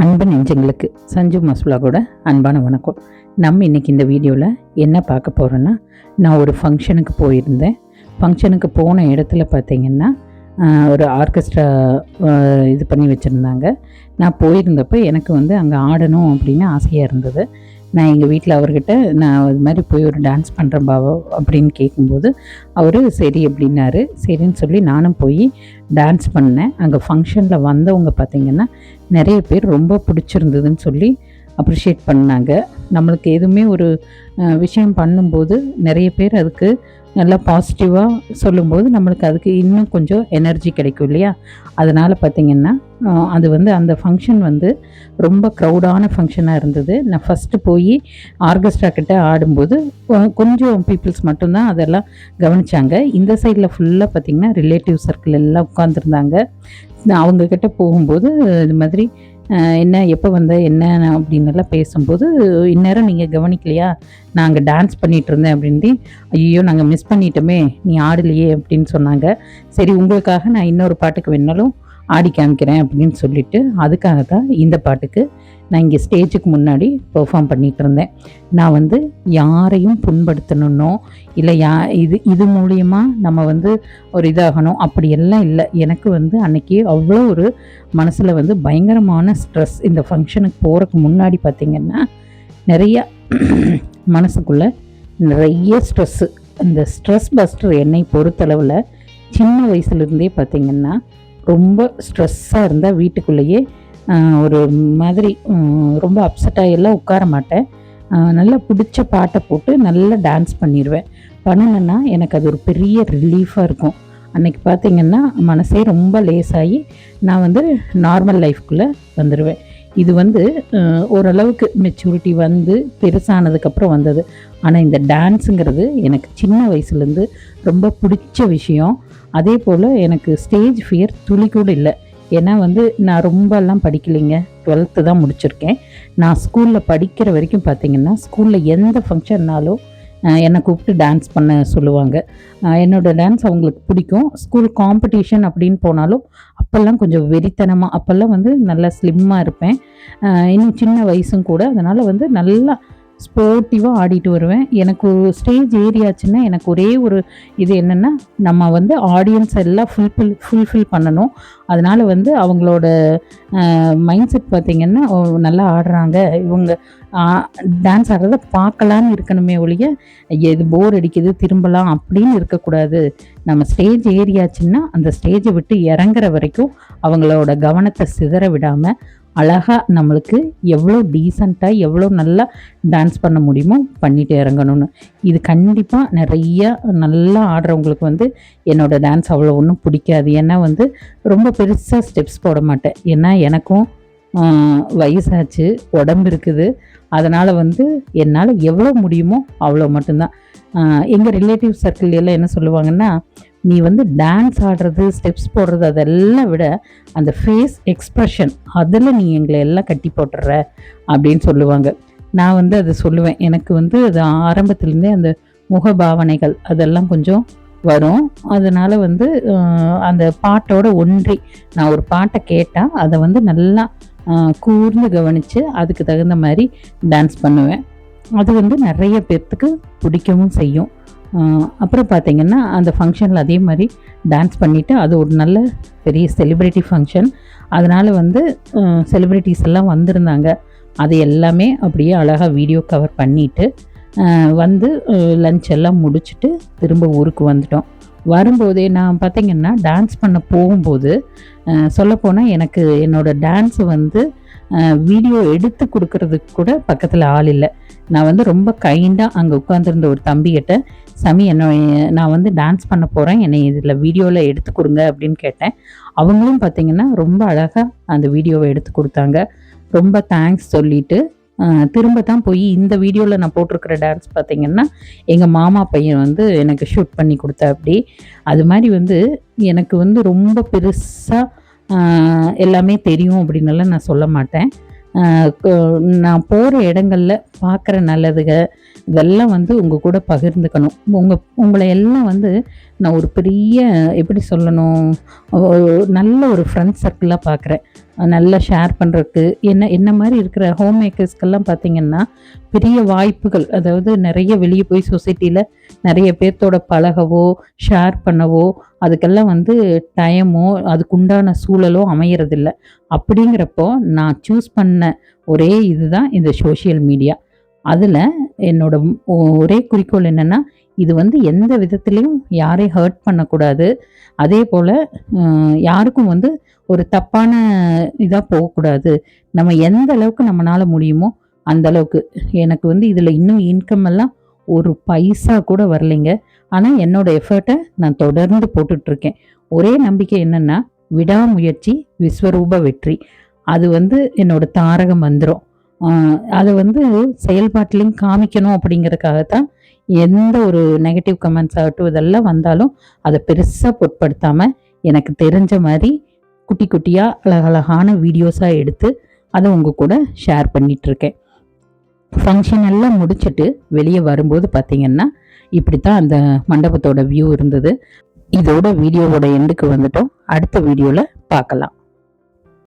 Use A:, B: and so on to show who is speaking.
A: அன்பு நெஞ்சங்களுக்கு சஞ்சு கூட அன்பான வணக்கம். நம்ம இன்னைக்கு இந்த வீடியோவில் என்ன பார்க்க போகிறோன்னா நான் ஒரு ஃபங்க்ஷனுக்கு போயிருந்தேன். ஃபங்க்ஷனுக்கு போன இடத்துல பார்த்தீங்கன்னா ஒரு ஆர்கெஸ்ட்ரா இது பண்ணி வச்சுருந்தாங்க. நான் போயிருந்தப்போ எனக்கு வந்து அங்கே ஆடணும் அப்படின்னு ஆசையாக இருந்தது. நான் எங்கள் வீட்டில் அவர்கிட்ட நான் இது மாதிரி போய் ஒரு டான்ஸ் பண்ணுறேன் பாவா அப்படின்னு கேட்கும்போது அவர் சரி அப்படின்னாரு. சரின்னு சொல்லி நானும் போய் டான்ஸ் பண்ணேன். அங்கே ஃபங்க்ஷனில் வந்தவங்க பார்த்தீங்கன்னா நிறைய பேர் ரொம்ப பிடிச்சிருந்ததுன்னு சொல்லி அப்ரிஷியேட் பண்ணாங்க. நம்மளுக்கு எதுவுமே ஒரு விஷயம் பண்ணும்போது நிறைய பேர் அதுக்கு நல்லா பாசிட்டிவாக சொல்லும்போது நம்மளுக்கு அதுக்கு இன்னும் கொஞ்சம் எனர்ஜி கிடைக்கும் இல்லையா? அதனால் பார்த்திங்கன்னா அது வந்து அந்த ஃபங்க்ஷன் வந்து ரொம்ப க்ரௌடான ஃபங்க்ஷனாக இருந்தது. நான் ஃபஸ்ட்டு போய் ஆர்கெஸ்ட்ரா கிட்டே ஆடும்போது கொஞ்சம் பீப்புள்ஸ் மட்டும்தான் அதெல்லாம் கவனிச்சாங்க. இந்த சைடில் ஃபுல்லாக பார்த்திங்கன்னா ரிலேட்டிவ் சர்க்கிள் எல்லாம் உட்காந்துருந்தாங்க நான் போகும்போது இது மாதிரி என்ன எப்போ வந்த என்ன அப்படின்னு எல்லாம் பேசும்போது இந்நேரம் நீங்கள் கவனிக்கலையா? நாங்கள் டான்ஸ் பண்ணிகிட்டு இருந்தேன் அப்படின்ட்டு ஐயோ நாங்கள் மிஸ் பண்ணிட்டோமே நீ ஆடலையே அப்படின்னு சொன்னாங்க. சரி உங்களுக்காக நான் இன்னொரு பாட்டுக்கு வேணாலும் ஆடி காமிக்கிறேன் அப்படின்னு சொல்லிட்டு அதுக்காக தான் இந்த பாட்டுக்கு நான் இங்கே ஸ்டேஜுக்கு முன்னாடி பெர்ஃபார்ம் பண்ணிகிட்டு இருந்தேன். நான் வந்து யாரையும் புண்படுத்தணுன்னோ இல்லை யா இது இது மூலயமா நம்ம வந்து ஒரு இதாகணும் அப்படியெல்லாம் இல்லை. எனக்கு வந்து அன்னைக்கு அவ்வளோ ஒரு மனசில் வந்து பயங்கரமான ஸ்ட்ரெஸ் இந்த ஃபங்க்ஷனுக்கு போகிறதுக்கு முன்னாடி பார்த்திங்கன்னா நிறைய மனசுக்குள்ளே நிறைய ஸ்ட்ரெஸ்ஸு இந்த ஸ்ட்ரெஸ் பஸ்டர் என்னை பொறுத்தளவில் சின்ன வயசுலேருந்தே பார்த்திங்கன்னா ரொம்ப ஸ்ட்ரெஸ்ஸாக இருந்தால் வீட்டுக்குள்ளேயே ஒரு மாதிரி ரொம்ப அப்செட்டாக எல்லாம் உட்கார மாட்டேன். நல்லா பிடிச்ச பாட்டை போட்டு நல்லா டான்ஸ் பண்ணிடுவேன் பண்ணினேன்னா எனக்கு அது ஒரு பெரிய ரிலீஃபாக இருக்கும். அன்றைக்கி பார்த்திங்கன்னா மனசே ரொம்ப லேசாகி நான் வந்து நார்மல் லைஃப்குள்ளே வந்துடுவேன் இது வந்து ஓரளவுக்கு மெச்சூரிட்டி வந்து பெருசானதுக்கப்புறம் வந்தது. ஆனால் இந்த டான்ஸுங்கிறது எனக்கு சின்ன வயசுலேருந்து ரொம்ப பிடிச்ச விஷயம். அதே போல் எனக்கு ஸ்டேஜ் ஃபியர் துளி கூட இல்லை. ஏன்னா வந்து நான் ரொம்பலாம் படிக்கலைங்க. டுவெல்த்து தான் முடிச்சிருக்கேன். நான் ஸ்கூலில் படிக்கிற வரைக்கும் பார்த்தீங்கன்னா ஸ்கூலில் எந்த ஃபங்க்ஷன்னாலும் என்னை கூப்பிட்டு டான்ஸ் பண்ண சொல்லுவாங்க. என்னோடய என்னோட டான்ஸ் அவங்களுக்கு பிடிக்கும். ஸ்கூல் காம்படிஷன் அப்படின்னு போனாலும் அப்போல்லாம் கொஞ்சம் வெறித்தனமாக அப்போல்லாம் வந்து நல்லா ஸ்லிம்மாக இருப்பேன். இன்னும் சின்ன வயசும் கூட. அதனால் வந்து நல்லா ஸ்போர்ட்டிவாக ஆடிட்டு வருவேன். எனக்கு ஸ்டேஜ் ஏரியாச்சுன்னா எனக்கு ஒரே ஒரு இது என்னென்னா நம்ம வந்து ஆடியன்ஸ் எல்லாம் ஃபுல்ஃபில் ஃபுல்ஃபில் பண்ணணும். அதனால் வந்து அவங்களோட மைண்ட் செட் பார்த்திங்கன்னா நல்லா ஆடுறாங்க. இவங்க டான்ஸ் ஆடுறத பார்க்கலான்னு இருக்கணுமே ஒழிய இது போர் அடிக்குது திரும்பலாம் அப்படின்னு இருக்கக்கூடாது. நம்ம ஸ்டேஜ் ஏரியாச்சுன்னா அந்த ஸ்டேஜை விட்டு இறங்குற வரைக்கும் அவங்களோட கவனத்தை சிதற விடாமல் அழகாக நம்மளுக்கு எவ்வளோ டீசெண்டாக எவ்வளோ நல்லா டான்ஸ் பண்ண முடியுமோ பண்ணிட்டு இறங்கணும்னு. இது கண்டிப்பாக நிறைய நல்லா ஆடுறவங்களுக்கு வந்து என்னோட டான்ஸ் அவ்வளோ ஒன்றும் பிடிக்காது. ஏன்னா வந்து ரொம்ப பெருசாக ஸ்டெப்ஸ் போட மாட்டேன். ஏன்னா எனக்கும் வயசாச்சு உடம்பு இருக்குது. அதனால் வந்து என்னால் எவ்வளோ முடியுமோ அவ்வளோ மட்டும்தான். எங்கள் ரிலேட்டிவ் சர்க்கிள் எல்லாம் என்ன சொல்லுவாங்கன்னா நீ வந்து டான்ஸ் ஆடுறது ஸ்டெப்ஸ் போடுறது அதெல்லாம் விட அந்த ஃபேஸ் எக்ஸ்ப்ரெஷன் அதில் நீ எங்களை எல்லாம் கட்டி போட்டுற அப்படின்னு சொல்லுவாங்க. நான் வந்து அதை சொல்லுவேன். எனக்கு வந்து அது ஆரம்பத்துலேருந்தே அந்த முகபாவனைகள் அதெல்லாம் கொஞ்சம் வரும். அதனால் வந்து அந்த பாட்டோட ஒன்றி நான் ஒரு பாட்டை கேட்டால் அதை வந்து நல்லா கூர்ந்து கவனித்து அதுக்கு தகுந்த மாதிரி டான்ஸ் பண்ணுவேன். அது வந்து நிறைய பேர்த்துக்கு பிடிக்கவும் செய்யும். அப்புறம் பார்த்தீங்கன்னா அந்த ஃபங்க்ஷனில் அதே மாதிரி டான்ஸ் பண்ணிவிட்டு அது ஒரு நல்ல பெரிய செலிப்ரிட்டி ஃபங்க்ஷன் அதனால் வந்து செலிப்ரிட்டிஸ் எல்லாம் வந்திருந்தாங்க. அது எல்லாமே அப்படியே அழகாக வீடியோ கவர் பண்ணிவிட்டு வந்து லஞ்ச் எல்லாம் முடிச்சுட்டு திரும்ப ஊருக்கு வந்துட்டோம். வரும்போதே நான் பார்த்தீங்கன்னா டான்ஸ் பண்ண போகும்போது சொல்லப்போனால் எனக்கு என்னோட டான்ஸ் வந்து வீடியோ எடுத்து கொடுக்கறதுக்கு கூட பக்கத்தில் ஆள் இல்லை. நான் வந்து ரொம்ப கைண்டாக அங்கே உட்காந்துருந்த ஒரு தம்பிகிட்ட சமி என்ன நான் வந்து டான்ஸ் பண்ண போகிறேன் என்னை இதில் வீடியோவில் எடுத்து கொடுங்க அப்படின்னு கேட்டேன். அவங்களும் பார்த்தீங்கன்னா ரொம்ப அழகாக அந்த வீடியோவை எடுத்து கொடுத்தாங்க. ரொம்ப தேங்க்ஸ் சொல்லிட்டு திரும்ப தான் போய் இந்த வீடியோவில் நான் போட்டிருக்கிற டான்ஸ் பார்த்தீங்கன்னா எங்கள் மாமா பையன் வந்து எனக்கு ஷூட் பண்ணி கொடுத்தா அப்படி அது மாதிரி வந்து எனக்கு வந்து ரொம்ப பெருசாக எல்லாமே தெரியும் அப்படின்னெல்லாம் நான் சொல்ல மாட்டேன். நான் போகிற இடங்களில் பார்க்குற நல்லதுக இதெல்லாம் வந்து உங்கள் கூட பகிர்ந்துக்கணும். உங்கள் உங்களை எல்லாம் வந்து நான் ஒரு பெரிய எப்படி சொல்லணும் நல்ல ஒரு ஃப்ரெண்ட் சர்க்கிளாக பார்க்குறேன் நல்லா ஷேர் பண்ணுறதுக்கு என்ன என்ன மாதிரி இருக்கிற ஹோம் மேக்கர்ஸ்க்கெல்லாம் பார்த்தீங்கன்னா பெரிய வாய்ப்புகள் அதாவது நிறைய வெளியே போய் சொசைட்டியில் நிறைய பேர்த்தோட பழகவோ ஷேர் பண்ணவோ அதுக்கெல்லாம் வந்து டைமோ அதுக்குண்டான சூழலோ அமையறதில்ல. அப்படிங்கிறப்போ நான் சூஸ் பண்ண ஒரே இதுதான் இந்த சோஷியல் மீடியா அதில் என்னோட ஒரே குறிக்கோள் என்னென்னா இது வந்து எந்த விதத்துலேயும் யாரையும் ஹர்ட் பண்ணக்கூடாது. அதே போல் யாருக்கும் வந்து ஒரு தப்பான இதாக போகக்கூடாது. நம்ம எந்த அளவுக்கு நம்மளால் முடியுமோ அந்த அளவுக்கு. எனக்கு வந்து இதில் இன்னும் இன்கம் எல்லாம் ஒரு பைசா கூட வரலைங்க. ஆனால் என்னோட எஃபர்ட்டை நான் தொடர்ந்து போட்டுட்ருக்கேன். ஒரே நம்பிக்கை என்னென்னா விடாமுயற்சி விஸ்வரூப வெற்றி. அது வந்து என்னோட தாரக மந்திரம். அதை வந்து செயல்பாட்டிலையும் காமிக்கணும் அப்படிங்கிறதுக்காகத்தான் எந்த ஒரு நெகட்டிவ் கமெண்ட்ஸ் ஆகட்டும் இதெல்லாம் வந்தாலும் அதை பெருசாக பொருட்படுத்தாமல் எனக்கு தெரிஞ்ச மாதிரி குட்டி குட்டியாக அழகழகான வீடியோஸாக எடுத்து அதை உங்கள் கூட ஷேர் பண்ணிகிட்ருக்கேன் ஃபங்க்ஷன் எல்லாம் முடிச்சுட்டு வெளியே வரும்போது பார்த்தீங்கன்னா இப்படி தான் அந்த மண்டபத்தோட வியூ இருந்தது. இதோட வீடியோவோட எண்டுக்கு வந்துட்டோம். அடுத்த வீடியோவில் பார்க்கலாம்.